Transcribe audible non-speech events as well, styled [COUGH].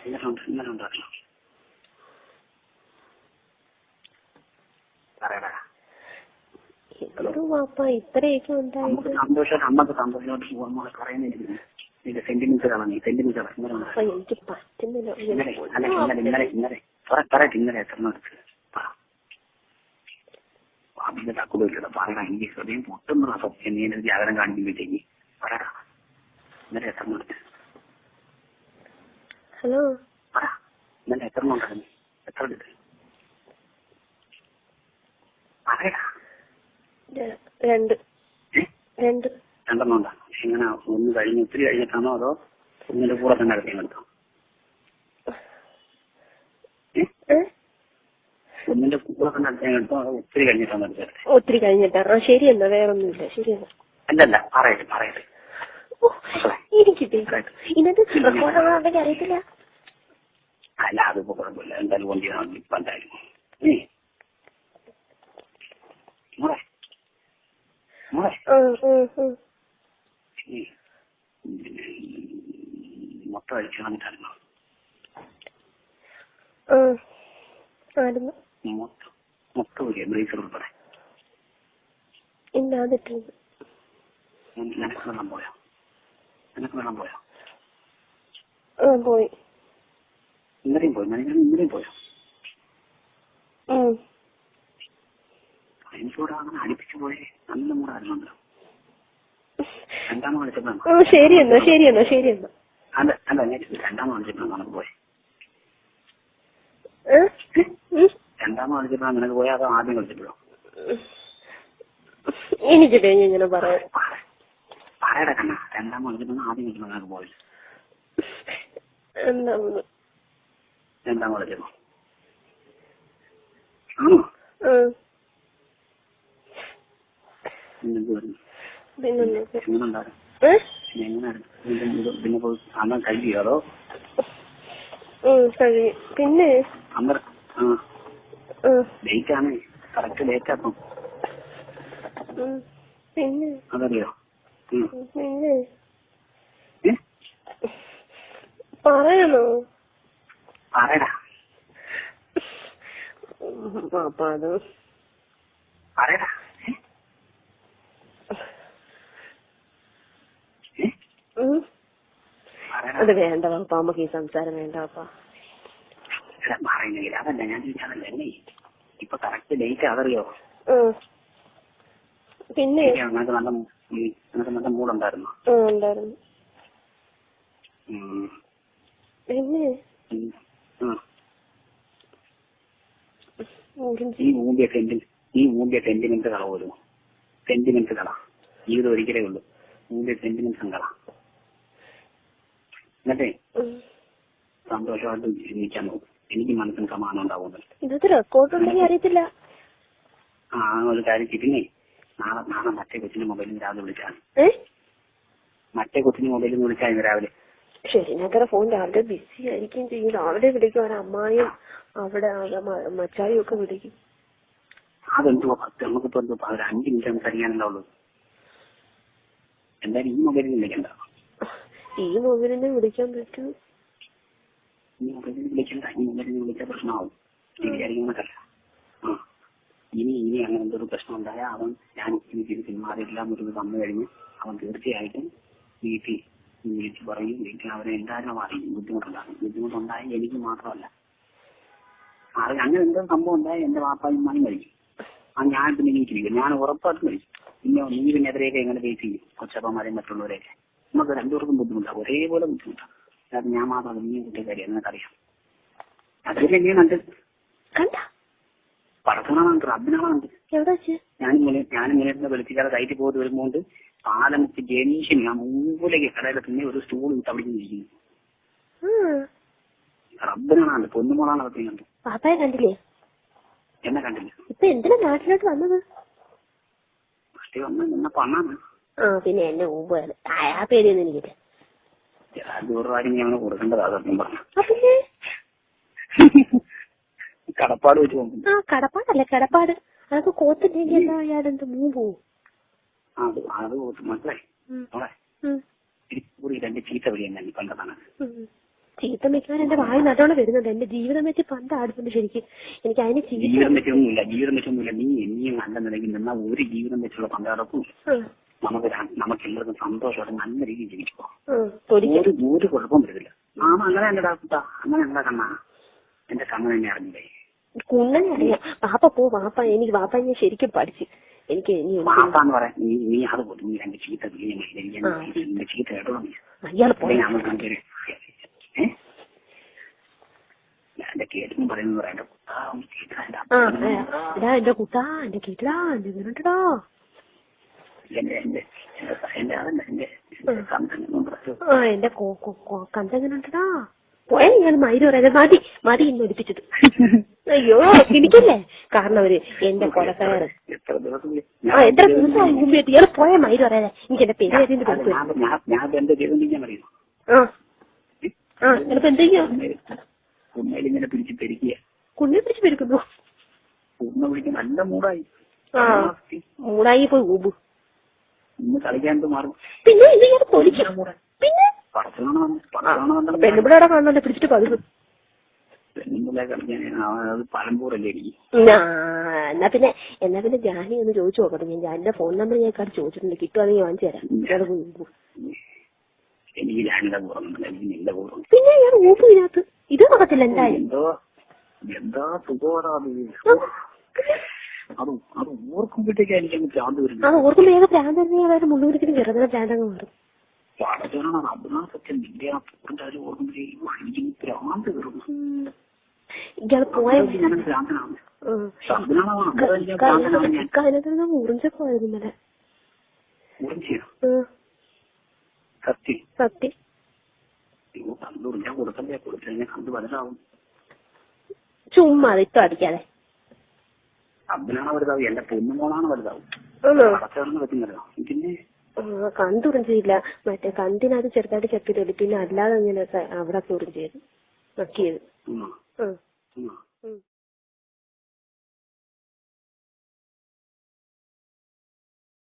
ഇന്നലെ ഉണ്ട് ഇന്നലെ ഉണ്ടായിരുന്നു പറയടാ എന്ത് വാപ്പ ഇത്രയൊക്കെ നമുക്ക് ഉണ്ടായത് സന്തോഷമായിട്ട് അമ്മയ്ക്ക് സന്തോഷമായിട്ട് പോകാൻ മോളെ പറയുന്നില്ല നിന്റെ സെന്റിമീറ്ററാണ് നീ സെന്റിമീറ്റർ എനിക്ക് പറ്റുന്നില്ല. അല്ല ഇന്നലെ ഇന്നലെ ഇന്നലെ. പറ പറയട്ടെ ഇന്നലെ എത്ര അതിന്റെ തക്കുടില്ല എനിക്ക് ഹൃദയം പൊട്ടുന്ന സത്യം നീ എന്റെ ജാഗ്രത കാണിക്കുമ്പോഴത്തേക്ക്. പറയടാ ഇന്നലെ എത്ര ഹലോ. ഇന്നലെ എത്ര ഉണ്ടായിരുന്നു? എത്ര രണ്ട്. രണ്ട്. രണ്ടെണ്ണം ഉണ്ടാ? എങ്ങനെ ഒന്ന് കഴിഞ്ഞ് ഒത്തിരി കഴിഞ്ഞിട്ടാണോ അതോ ഒന്നിന്റെ കൂടെ തന്നെ അടുത്ത് എടുത്തോ? ഒന്നിന്റെ കൂടെ തന്നെ എടുത്തോ? അതോ ഒത്തിരി കഴിഞ്ഞിട്ടാണോ എടുത്തത് ഒത്തിരി കഴിഞ്ഞിട്ടാണോ. ശരി എന്നാ വേറൊന്നുമില്ല. ശരി എന്നാ അല്ലല്ല പറയട്ടെ പറയട്ടെ എനിക്ക്. ഇന്നത്തെ ചിത്രക്കോണമാണെങ്കിൽ അറിയത്തില്ല? അല്ല അതിപ്പോ കുഴപ്പമില്ല. എന്തായാലും കൊണ്ട് ഇപ്പൊ എന്തായാലും. മൊത്തം മൊത്തം മൊത്തം ഒരു ഉൾപ്പെടെ ഇല്ലാതിട്ടുണ്ട് പോയോ? നിനക്ക് വെള്ളം പോയോ? പോയി. ഇന്നലെയും പോയി. മനുഷ്യൻ ഇന്നലെയും പോയോ? ഉം. എനിക്കിവിടെ അങ്ങനെ അടുപ്പിച്ചു പോയേ. നല്ല മൂടായിരുന്നല്ലോ. രണ്ടാമത് കളിച്ചപ്പോഴാണ് ആ ശരി എന്നാ ശരി എന്നാ ശരി എന്നാ. അല്ല അല്ല ഞാൻ ചോദിച്ചു, രണ്ടാമത് കളിച്ചപ്പോഴാണ് നമുക്ക് പോയി. രണ്ടാമത് നിനക്ക് അതോ ആദ്യം കളിച്ചപ്പോഴോ? എനിക്ക് കഴിഞ്ഞ് ഇങ്ങനെ പറയാം പറ- പറയടാ കണ്ണ രണ്ടാം കളിച്ചപ്പോഴാണ് ആദ്യം കിട്ടുന്ന നിനക്ക് പോയി എന്താ ഒന്ന്. രണ്ടാമത് കളിച്ചപ്പോ ആണോ? ഉം. പിന്നെന്ത് പറഞ്ഞു? പിന്നൊന്നൊക്കെ എങ്ങനെ ഉണ്ടാകും ഏ? പിന്നെ എങ്ങനെയായിരുന്നു? പിന്നെ കഴിയോ അതോ? ഡേറ്റ് ആണ് കറക്റ്റ് ഡേറ്റ് അപ്പം. പിന്നെ? അതറിയോ. പിന്നെ? പറയണോ? പറയടാ. ഉം, പാപ്പ അത് പറയടാ. അത് വേണ്ട പാപ്പ നമുക്ക് ഈ സംസാരം വേണ്ട പാപ്പ. പറയുന്നില്ല. അതല്ല ഞാൻ ചോദിച്ചതല്ല എന്നെ ഇപ്പൊ കറക്റ്റ് ഡേറ്റ് അതറിയോ. പിന്നെ നല്ല നല്ല മൂടുണ്ടായിരുന്നു. ഉണ്ടായിരുന്നു. പിന്നെ? ഈ മൂമ്പിയ സെന്റി ഈ കള പോലും സെന്റിമെന്റ് കള ജീവിതം ഒരിക്കലേ ഉള്ളൂ. മൂമ്പിയ സെന്റിമെന്റ് കള എന്നിട്ടേ. സന്തോഷമായിട്ട് ജീവിക്കാൻ നോക്കും എനിക്ക് മനസ്സിന് സമാനം ഉണ്ടാവുന്നുണ്ട് ഇതൊക്കെ റെക്കോർഡ് ഉണ്ടെങ്കിൽ അറിയത്തില്ല. ആ ഒരു കാര്യം പിന്നെ നാളെ നാളെ മറ്റേ കൊച്ചിന്റെ മൊബൈലിൽ രാവിലെ വിളിക്കാം. മറ്റേ കൊച്ചിന്റെ മൊബൈലിൽ വിളിച്ചാൽ ഇന്ന് രാവിലെ. ശരി ഞാൻ ഫോൺ രാവിലെ ബിസി ആയിരിക്കും ചെയ്യും. രാവിലെ വിളിക്കും. ഒരു അമ്മായും അവിടെ മച്ചായും ഒക്കെ വിളിക്കും. അതെന്തോ പത്ത് നമുക്കിപ്പോ എന്തോ ഒരു അഞ്ച് മിനിറ്റ് സംസാരിക്കാനുണ്ടാവുള്ളൂ എന്തായാലും ഈ മൊബൈലിൽ വിളിക്കണ്ട. ഈ മൊബൈലിനെ വിളിക്കാൻ പറ്റൂ. ഈ മൊബൈലിൽ വിളിക്കണ്ട. ഈ മൊബൈലിൽ വിളിച്ചാൽ പ്രശ്നമാവും. വിചാരിക്കുന്നതല്ല ആ. ഇനി ഇനി അങ്ങനെ ഒരു പ്രശ്നം ഉണ്ടായാൽ അവൻ ഞാൻ എനിക്ക് ഇത് പിന്മാറിയില്ല ഒരു വന്നു കഴിഞ്ഞ് അവൻ തീർച്ചയായിട്ടും വീട്ടിൽ വിളിച്ച് പറയും വീട്ടിൽ അവരെ എന്തായാലും അറിയും. ബുദ്ധിമുട്ടുണ്ടാകും. ബുദ്ധിമുട്ടുണ്ടായി എനിക്ക് മാത്രമല്ല. അങ്ങനെ എന്തോ സംഭവം ഉണ്ടായാൽ എന്റെ വാപ്പായും ഉമ്മാനും മരിക്കും ആ ഞാൻ പിന്നെ എനിക്കിരിക്കും ഞാൻ ഉറപ്പായിട്ടും മരിക്കും പിന്നെ നീ പിന്നെ എതിരെയൊക്കെ എങ്ങനെ ഫേസ് ചെയ്യും? കൊച്ചപ്പന്മാരെയും മറ്റുള്ളവരെയൊക്കെ. നമുക്ക് രണ്ടുപേർക്കും ബുദ്ധിമുട്ടാണ് ഒരേപോലെ ബുദ്ധിമുട്ടാണ് കാരണം ഞാൻ മാത്രം നീ കുട്ടിയെ കാര്യം നിനക്കറിയാം. അതിലെങ്ങനെ എങ്ങനെ കണ്ട്? കണ്ട പടത്തണാണ് റബ്ബിനാണ് ഞാനിങ്ങനെ ഞാൻ ഇങ്ങനെ വെളുത്തിക്കാതെ കയറ്റി പോയിട്ട് വരുമ്പോണ്ട് പാലം ജനീഷൻ ഞാൻ മൂലയ്ക്ക് കടയിലെ പിന്നെ ഒരു സ്റ്റൂൾ ഇട്ട് അവിടെ ഇരിക്കുന്നു. റബ്ബിനാണ് പൊന്നുമോളാണ് അവിടെ കണ്ടു പാപ്പായെ കണ്ടില്ലേ? എന്നെ കണ്ടില്ല. ഇപ്പൊ എന്തിനാ നാട്ടിലോട്ട് വന്നത്? ഫസ്റ്റ് വന്ന് നിന്നെ പണ്ണാണ് ആ പിന്നെ എന്നെ ഊമ്പുകയാണ് ആ പേടിയൊന്നും എനിക്കില്ല. അഞ്ഞൂറ് രൂപ ഞങ്ങൾ കൊടുക്കേണ്ടതാ സത്യം പറഞ്ഞു. [LAUGHS] കടപ്പാട് വെച്ച് ആ കടപ്പാടല്ലേ കടപ്പാട്. അതൊക്കെ കോത്തില്ലെങ്കിൽ എന്താ അയാളെന്ത് മൂ പോവും? അത് രണ്ട് ചീത്ത വിളി തന്നെ പണ്ടതാണ്. ചീത്ത മിക്കവാറും എന്റെ വായി നല്ലോണം വരുന്നുണ്ട് എന്റെ ജീവിതം വെച്ച് പന്താടുന്നുണ്ട് ശരിക്കും. എനിക്ക് അതിന് ജീവിതം വെച്ചൊന്നുമില്ല ജീവിതം വെച്ചൊന്നുമില്ല നീ നീ നല്ല നിലയ്ക്ക് നിന്നാ ഒരു ജീവിതം വെച്ചുള്ള പന്താടക്കും ആ, നമുക്ക് നമുക്ക് എല്ലാവർക്കും സന്തോഷമായിട്ട് നല്ല രീതിയിൽ ജീവിച്ചു ഒരു ഒരു കുഴപ്പം വരുന്നില്ല മാമ അങ്ങനെ എന്റെ ഡാക്ടർ അങ്ങനെ എന്താ കണ്ണാ? എന്റെ കണ്ണ് തന്നെ അറിഞ്ഞില്ലേ കുണ്ണനെ. അറിയാം വാപ്പ പോ വാപ്പ എനിക്ക് വാപ്പ ഞാൻ ശരിക്കും പഠിച്ചു. എനിക്ക് ഇനി പറയാൻ നീ നീ അത് പോലും നീ ചീത്ത എന്റെ ചീത്ത കേട്ടോ അയാൾ എന്റെ കേട്ടിന് പറയുന്നത് പറയാം. കുട്ടാ എടാ എന്റെ കുട്ടാ എന്റെ കേട്ടടാ എന്റെ കേട്ടടാ എന്റെ എന്റെ എന്റെ അതല്ല കോ ഞാൻ മയിൽ പറയാതെ മതി മതി ഇന്ന് ഒലിപ്പിച്ചത് [LAUGHS] അയ്യോ പിടിക്കില്ലേ? കാരണം അവർ എന്റെ കൊലക്കാര് ആ എത്ര ദിവസമായി മുമ്പേ ഇയാൾ പോയ മൈര് പറയാതെ എനിക്ക് എന്റെ പേര് ആ. ആ ചിലപ്പോ ഇങ്ങനെ പിടിച്ച് പെരുക്കിയ കുണ്ണെ പിടിച്ച് പെരുക്കുന്നു. നല്ല മൂടായി. ആ മൂടായി പോയി ഊബു. ഇന്ന് കളിക്കാൻ മാറും? പിന്നെ ഇത് ഇയാൾ തൊലിക്കണം പിന്നെ? പെണ്ണുപിടെ പെണ്ണുപിള്ളേടെ കാണുന്നുണ്ട് പിടിച്ചിട്ട് പതുക്കും. കളിക്കാൻ അത് എന്നാ പിന്നെ എന്നാ പിന്നെ ജാനി ഒന്ന് ചോദിച്ചു നോക്കട്ടെ. ഞാൻ ജാനിന്റെ ഫോൺ നമ്പർ ഞാൻ കാർഡ് ചോദിച്ചിട്ടുണ്ട്. കിട്ടുവാണെങ്കിൽ വാങ്ങിച്ചു തരാം. എനിക്ക് പൂർണം പിന്നെ ഞാൻ ഊപ്പ് ഇതിനകത്ത്. ഇത് നടക്കത്തില്ല എന്തായാലും. എന്തോ എന്താ സുഖമാടാ അത് അത് അത് ഓർക്കുമ്പോഴത്തേക്കാ എനിക്ക് ഭ്രാന്ത് വരുന്നത്. ഓർക്കുമ്പോ ഏക പ്രാന്തന്നെ അതായത് മുള്ളൂരിക്കലും ചെറുതന പ്രാന്തങ്ങ് മാറും. അതിനകത്തൊക്കെ നിന്റെ ആ പൂറിന്റെ കാര്യം ഓർക്കുമ്പോഴേക്കും എനിക്ക് ഈ ഭ്രാന്ത് ഉം. ഇയാൾ പോയ കാനത്തിന് മുറിഞ്ചൊക്കെ പോയത് ഇന്നലെ. സത്യം. ചുമ്മാ ഇട്ടോ അടിക്കാതെ. അബ്ദനാണ് വലുതാവും. എന്റെ പൊന്നുമോളാണ് വലുതാവും. പിന്നെ? കണ്ടുറിഞ്ചില്ല മറ്റേ കണ്ടിനകത്ത് ചെറുതായിട്ട് ചെത്തിട്ടുണ്ട് പിന്നെ അല്ലാതെ ഇങ്ങനെ അവിടെ ഉറിഞ്ച് ചെയ്തു നക്കിയത് ம் ம்